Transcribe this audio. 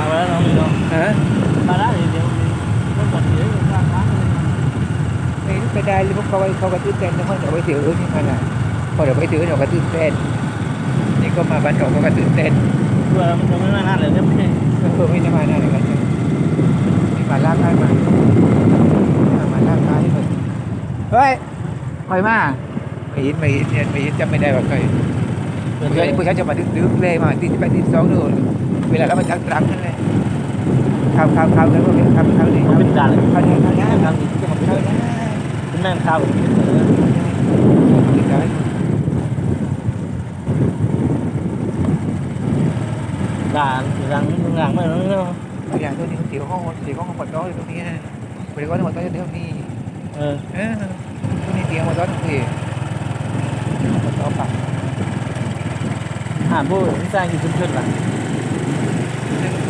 มาแล้วน้องดูฮะมาแล้วเดี๋ยวรถบัสเดี๋ยวข้างทางเลยไปได้เลยพวกเขาไปเขากระตื้นเต้นแล้วเขาเดี๋ยวไปถือนี่มันาดพอเดี๋ยวไปถือเดี๋ยวกระตื้นเต้นนี่ก็มาบรรจบราก็กระตื้นเต้นเพื่อมันจะไม่มาหน้าเลยไม่ใช่เพื่ไม่ได้มาหน้าเลยกันนี่มาลากได้ไหมมาลากได้เลยเฮ้ยไปมาไม่ยินไม่ยินเนี่ยไม่ยินจะไม่ได้ว่าใคยเคยผู้ชายจะมาดึกๆเลยมาที่ไปที่สองดู เวลาเรามาจักตรังนั่นแหละข่าวข่าวข่าวแล้วก็เป็นข่าวข่าวนี้มันเป็นการเลยข่าวเนี้ข่าวนี้ทำนี้ที่มันข่าวเนี้เป็นแม่ข้าวข่าวนี้ด่านหลังหลังไม่รู้เนาะตัวอย่างตัวนี้เสียวห้องเสียวห้องหมดร้อยตรงนี้นะบริวารหมดร้อยเท่านี้เออเออตัวนี้เตียงหมดร้อยตรงนี้หมดร้อยปากหาผู้ที่สร้างอยู่ชุมชนหลัง Thank you.